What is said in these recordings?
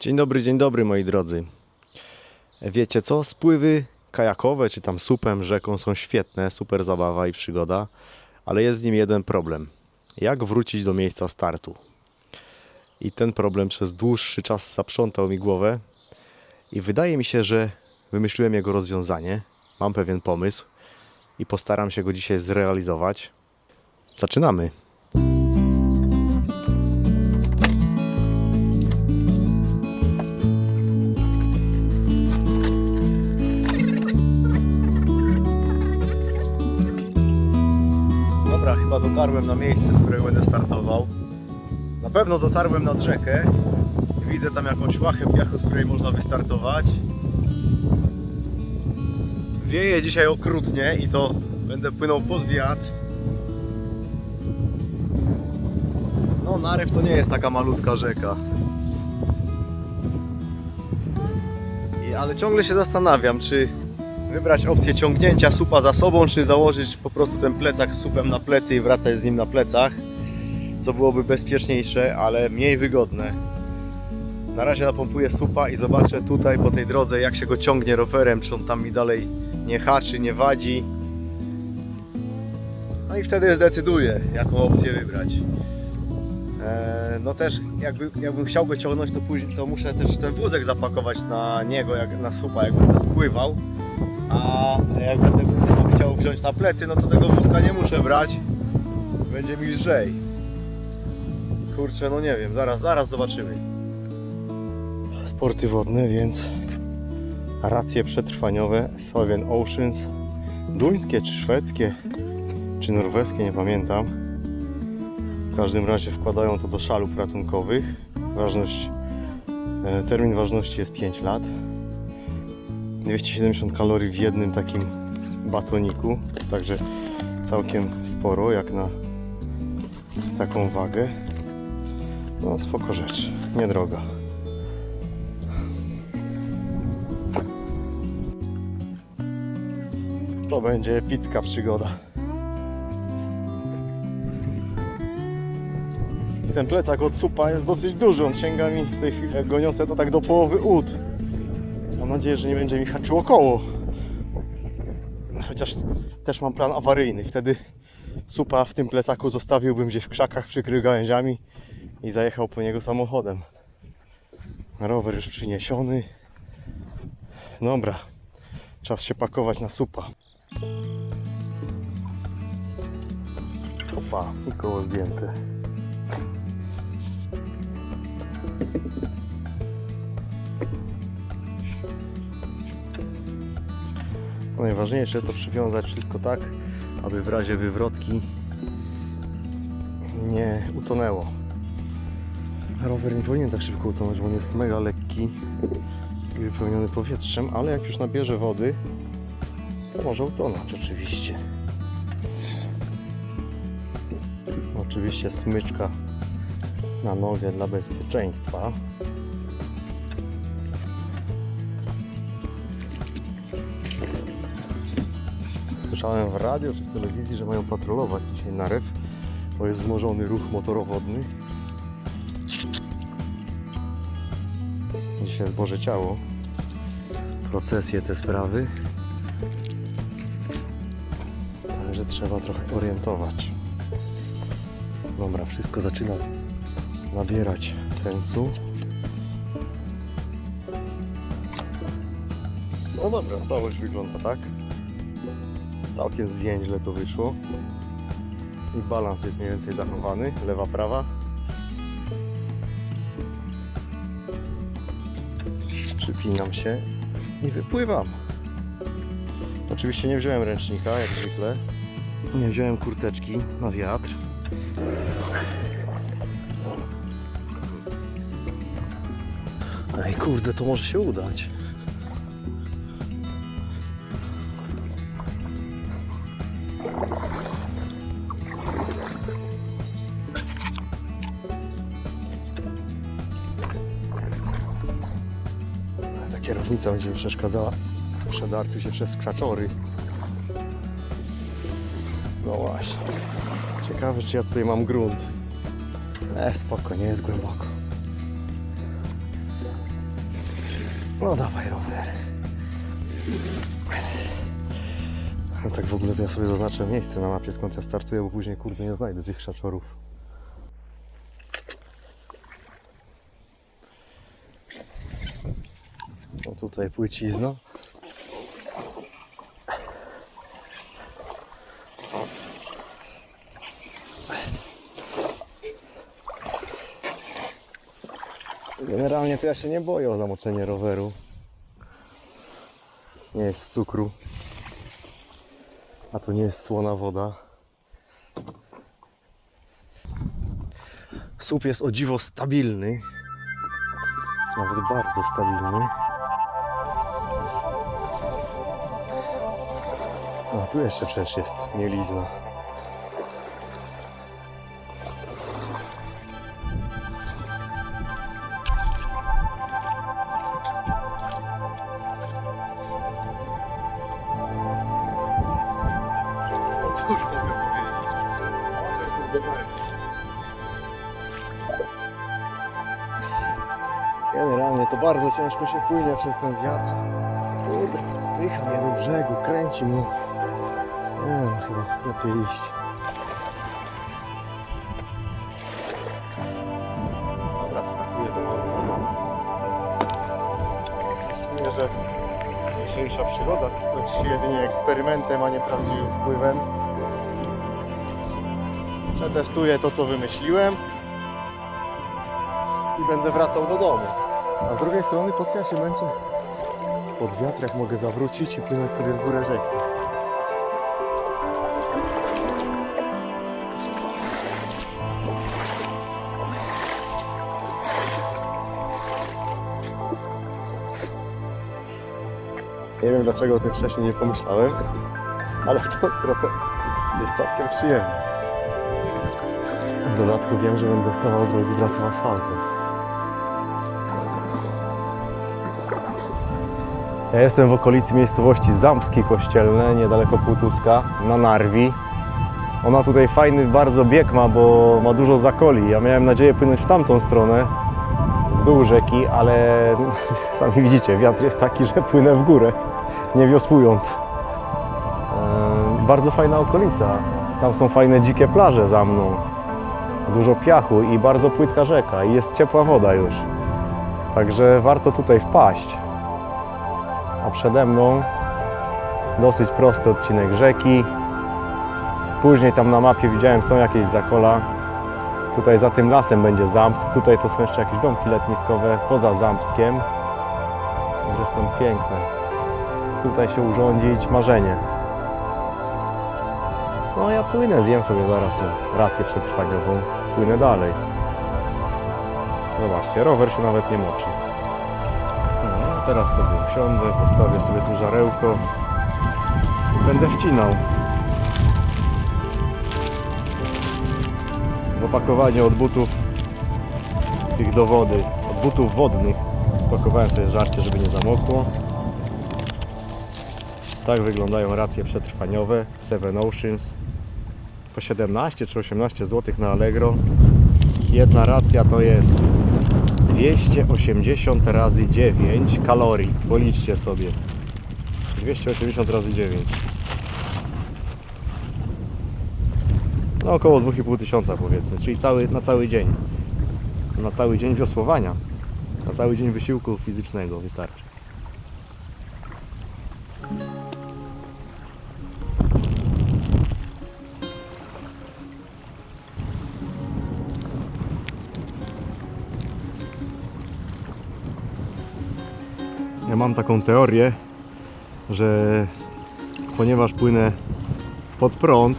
Dzień dobry, dzień dobry moi drodzy. Wiecie co? Spływy kajakowe czy tam supem, rzeką są świetne, super zabawa i przygoda, ale jest z nim jeden problem. Jak wrócić do miejsca startu? I ten problem przez dłuższy czas zaprzątał mi głowę i wydaje mi się, że wymyśliłem jego rozwiązanie. Mam pewien pomysł i postaram się go dzisiaj zrealizować. Zaczynamy. Dotarłem na miejsce, z którego będę startował. Na pewno dotarłem nad rzekę. Widzę tam jakąś łachę piachu, z której można wystartować. Wieje dzisiaj okrutnie i to będę płynął pod wiatr. No, Narew to nie jest taka malutka rzeka. I, ale ciągle się zastanawiam, czy wybrać opcję ciągnięcia supa za sobą, czy założyć po prostu ten plecak z supem na plecy i wracać z nim na plecach, co byłoby bezpieczniejsze, ale mniej wygodne. Na razie napompuję supa i zobaczę tutaj po tej drodze, jak się go ciągnie rowerem, czy on tam mi dalej nie haczy, nie wadzi. No i wtedy zdecyduję, jaką opcję wybrać. Eee, No też jakby, jakbym chciał go ciągnąć, to, później, to muszę też ten wózek zapakować na niego, jak na supa, jak będę spływał. A jak będę chciał wziąć na plecy, no to tego wózka nie muszę brać. Będzie mi lżej. Kurczę, no nie wiem, zaraz, zaraz zobaczymy. Sporty wodne, więc racje przetrwaniowe Sovian Oceans. Duńskie czy szwedzkie, czy norweskie, nie pamiętam. W każdym razie wkładają to do szalów ratunkowych. Ważność, e, termin ważności jest 5 lat. 270 kalorii w jednym takim batoniku, także całkiem sporo jak na taką wagę. No spoko rzecz, niedroga. To będzie epicka przygoda. I ten plecak od supa jest dosyć duży, on sięga mi w tej chwili, jak go niosę, to tak do połowy ud. Mam nadzieję, że nie będzie mi haczyło koło. Chociaż też mam plan awaryjny. Wtedy supa w tym plecaku zostawiłbym gdzieś w krzakach, przykrył gałęziami i zajechał po niego samochodem. Rower już przyniesiony. Dobra, czas się pakować na supa. Opa, i koło zdjęte. No Najważniejsze to przywiązać wszystko tak, aby w razie wywrotki nie utonęło. Rower nie powinien tak szybko utonąć, bo on jest mega lekki i wypełniony powietrzem, ale jak już nabierze wody, to może utonąć oczywiście. Oczywiście smyczka na nogę dla bezpieczeństwa. Słyszałem w radio czy w telewizji, że mają patrolować dzisiaj narew, bo jest wzmożony ruch motorowodny. Dzisiaj jest Boże Ciało. Procesje te sprawy. Także trzeba trochę orientować. Dobra, wszystko zaczyna nabierać sensu. No dobra, całość wygląda tak. Całkiem zwięźle to wyszło. I balans jest mniej więcej zachowany. Lewa, prawa. Przypinam się i wypływam. Oczywiście nie wziąłem ręcznika, jak zwykle. Nie wziąłem kurteczki na wiatr. Ej kurde, to może się udać. Kierownica będzie mi przeszkadzała w przedarciu się przez krzaczory. No właśnie. Ciekawe, czy ja tutaj mam grunt. E, spoko, nie jest głęboko. No dawaj rower. No tak w ogóle to ja sobie zaznaczę miejsce na mapie skąd ja startuję, bo później kurde nie znajdę tych krzaczorów. O tutaj płycizna. Generalnie to ja się nie boję o zamoczenie roweru. Nie jest z cukru. A to nie jest słona woda. Słup jest o dziwo stabilny. Nawet bardzo stabilny. O, tu jeszcze przecież jest mielizna. No cóż mogę powiedzieć? Generalnie to bardzo ciężko się płynie przez ten wiatr. Kurde, spycha mnie do brzegu, kręci mnie. Chyba lepiej iść. Dobra, wskakuję do wody. Czuję, że dzisiejsza przygoda to skończy się jedynie eksperymentem, a nie prawdziwym spływem. Przetestuję to, co wymyśliłem i będę wracał do domu. A z drugiej strony, po co ja się męczę? Pod wiatr, jak mogę zawrócić i płynąć sobie w górę rzeki. Nie wiem dlaczego o tym wcześniej nie pomyślałem, ale w tą stronę jest całkiem przyjemnie. W dodatku wiem, że będę kawał drogi wracał asfaltem. Ja jestem w okolicy miejscowości Zampskie Kościelne, niedaleko Półtuska, na Narwi. Ona tutaj fajny bardzo bieg ma, bo ma dużo zakoli. Ja miałem nadzieję płynąć w tamtą stronę, w dół rzeki, ale sami widzicie, wiatr jest taki, że płynę w górę, nie wiosłując. E, Bardzo fajna okolica. Tam są fajne dzikie plaże za mną. Dużo piachu i bardzo płytka rzeka i jest ciepła woda już. Także warto tutaj wpaść. A przede mną dosyć prosty odcinek rzeki. Później tam na mapie widziałem są jakieś zakola. Tutaj za tym lasem będzie Zamsk. Tutaj to są jeszcze jakieś domki letniskowe poza Zampskiem. Zresztą piękne. Tutaj się urządzić marzenie. No ja płynę, zjem sobie zaraz tą rację przetrwaniową. Płynę dalej. Zobaczcie, rower się nawet nie moczy. No, a teraz sobie usiądę, postawię sobie tu żarełko. i Będę wcinał. W opakowaniu od butów tych do wody, od butów wodnych spakowałem sobie żarcie, żeby nie zamokło. Tak wyglądają racje przetrwaniowe Seven Oceans. Po 17 czy 18 zł na Allegro. Jedna racja to jest 280 razy 9 kalorii. Policzcie sobie. 280 razy 9. No około 2,5 tysiąca powiedzmy, czyli cały, na cały dzień. Na cały dzień wiosłowania. Na cały dzień wysiłku fizycznego wystarczy. Taką teorię, że ponieważ płynę pod prąd,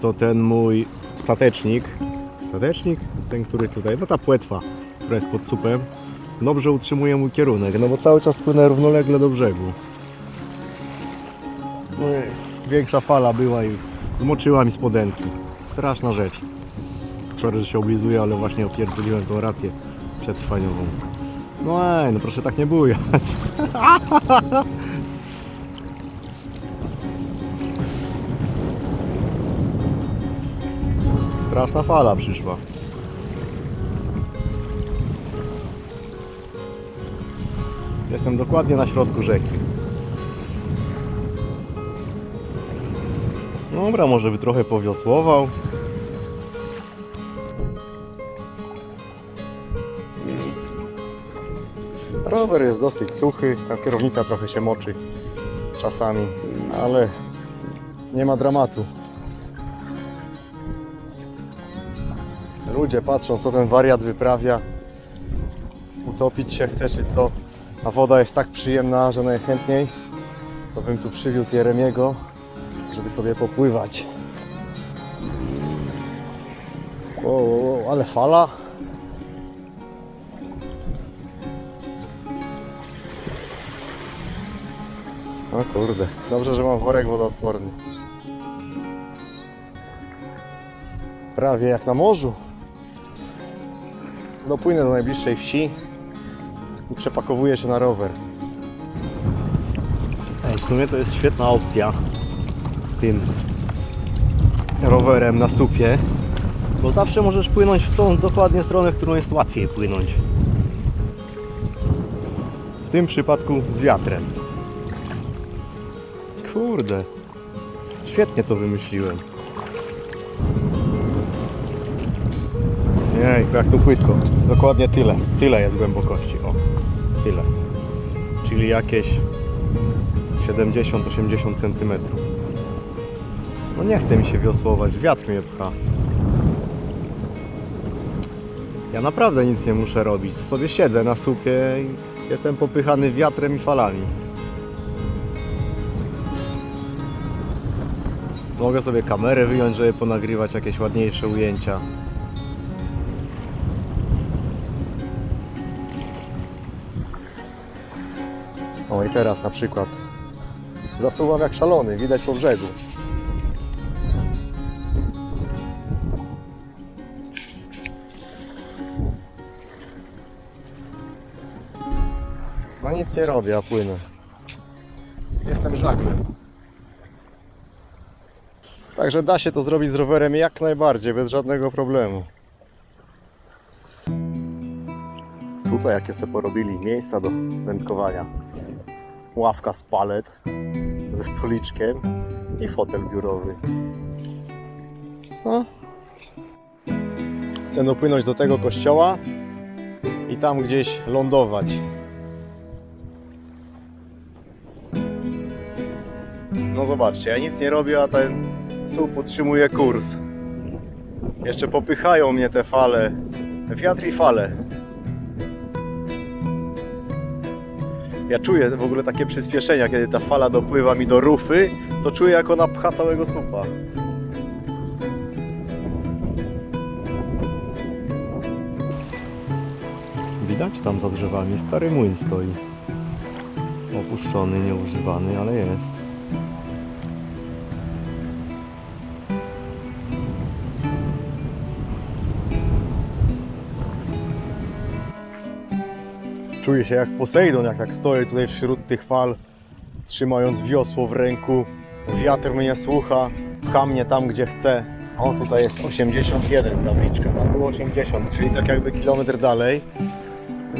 to ten mój statecznik, statecznik, ten który tutaj, no ta płetwa, która jest pod supem, dobrze utrzymuje mój kierunek, no bo cały czas płynę równolegle do brzegu. No, większa fala była i zmoczyła mi spodenki. Straszna rzecz. Sorry, że się oblizuję, ale właśnie opierdzieliłem tą rację przetrwaniową. No ej, no proszę tak nie bujać. Straszna fala przyszła. Jestem dokładnie na środku rzeki. Dobra, może by trochę powiosłował. Rower jest dosyć suchy, ta kierownica trochę się moczy czasami, ale nie ma dramatu. Ludzie patrzą, co ten wariat wyprawia. Utopić się chce, czy co. A woda jest tak przyjemna, że najchętniej to bym tu przywiózł Jeremiego, żeby sobie popływać. Wow, wow, wow, ale fala. O kurde, dobrze, że mam worek wodoodporny. Prawie jak na morzu. Dopłynę do najbliższej wsi i przepakowuję się na rower. Ej, w sumie to jest świetna opcja z tym rowerem na supie, bo zawsze możesz płynąć w tą dokładnie stronę, którą jest łatwiej płynąć. W tym przypadku z wiatrem. Kurde, świetnie to wymyśliłem. Jejku, jak tu płytko. Dokładnie tyle. Tyle jest głębokości. O, tyle. Czyli jakieś 70-80 cm. No nie chce mi się wiosłować, wiatr mnie pcha. Ja naprawdę nic nie muszę robić. Sobie siedzę na supie i jestem popychany wiatrem i falami. Mogę sobie kamerę wyjąć, żeby ponagrywać jakieś ładniejsze ujęcia. O i teraz na przykład zasuwam jak szalony, widać po brzegu. No nic nie robię, a płynę. Jestem żaglem. Także da się to zrobić z rowerem jak najbardziej, bez żadnego problemu. Tutaj jakie sobie porobili miejsca do wędkowania. Ławka z palet ze stoliczkiem i fotel biurowy. No. Chcę dopłynąć do tego kościoła i tam gdzieś lądować. No zobaczcie, ja nic nie robię, a ten słup utrzymuje kurs. Jeszcze popychają mnie te fale. Wiatr i fale. Ja czuję w ogóle takie przyspieszenia, kiedy ta fala dopływa mi do rufy, to czuję jak ona pcha całego słupa. Widać tam za drzewami stary młyn stoi. Opuszczony, nieużywany, ale jest. Czuję się jak Posejdon, jak stoję tutaj wśród tych fal, trzymając wiosło w ręku. Wiatr mnie słucha, pcha mnie tam, gdzie chce. O, tutaj jest 81 tabliczka, tam było 80, czyli tak jakby kilometr dalej.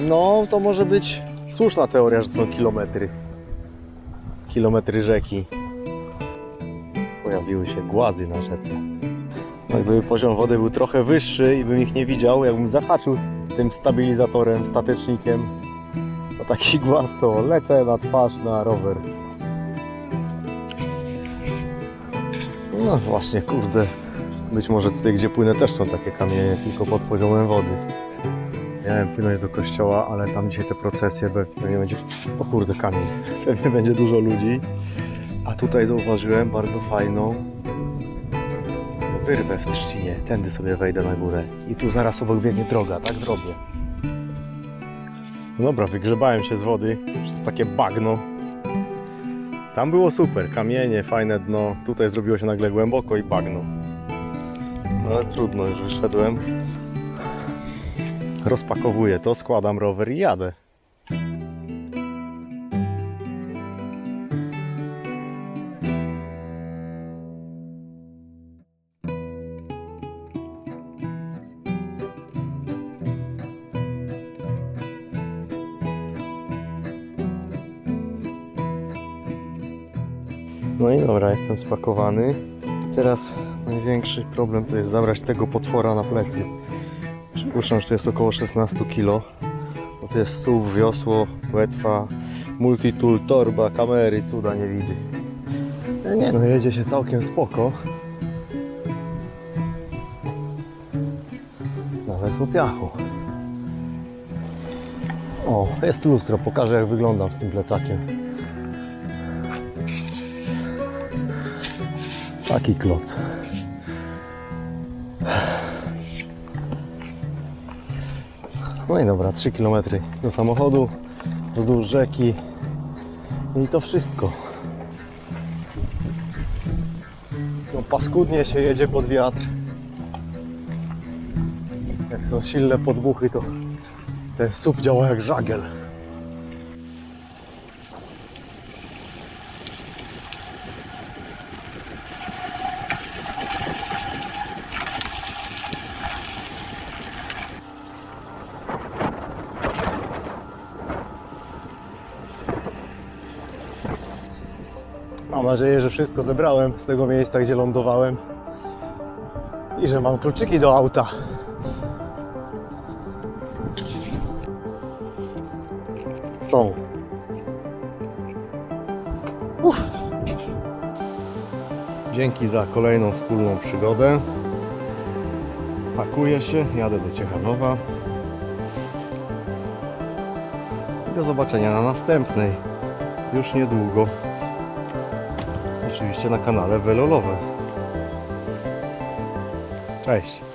No, to może być słuszna teoria, że są kilometry. Kilometry rzeki. Pojawiły się głazy na rzece. No, gdyby poziom wody był trochę wyższy i bym ich nie widział, jakbym zahaczył tym stabilizatorem, statecznikiem, to taki głaz to lecę na twarz na rower. No właśnie, kurde. Być może tutaj, gdzie płynę, też są takie kamienie, tylko pod poziomem wody. Miałem płynąć do kościoła, ale tam dzisiaj te procesje pewnie będzie... O kurde, kamień. Pewnie będzie dużo ludzi. A tutaj zauważyłem bardzo fajną wyrwę w trzcinie. Tędy sobie wejdę na górę. I tu zaraz obok biegnie droga, tak zrobię. No dobra, wygrzebałem się z wody przez takie bagno. Tam było super, kamienie, fajne dno. Tutaj zrobiło się nagle głęboko i bagno. No ale trudno, już wyszedłem. Rozpakowuję to, składam rower i jadę. No i dobra, jestem spakowany. Teraz największy problem to jest zabrać tego potwora na plecy. Przypuszczam, że to jest około 16 kg. Bo to jest SUV, wiosło, łetwa, multitool, torba, kamery, cuda nie widzi. E, Nie no, jedzie się całkiem spoko. Nawet po piachu. O, jest lustro, pokażę jak wyglądam z tym plecakiem. Taki kloc. No i dobra, 3 km do samochodu, wzdłuż rzeki i to wszystko. No paskudnie się jedzie pod wiatr. Jak są silne podmuchy, to ten słup działa jak żagiel. Nadzieję, że wszystko zebrałem z tego miejsca, gdzie lądowałem i że mam kluczyki do auta. Są. Uff. Dzięki za kolejną wspólną przygodę. Pakuję się, jadę do Ciechanowa. Do zobaczenia na następnej. Już niedługo. Oczywiście na kanale Welolowe. Cześć.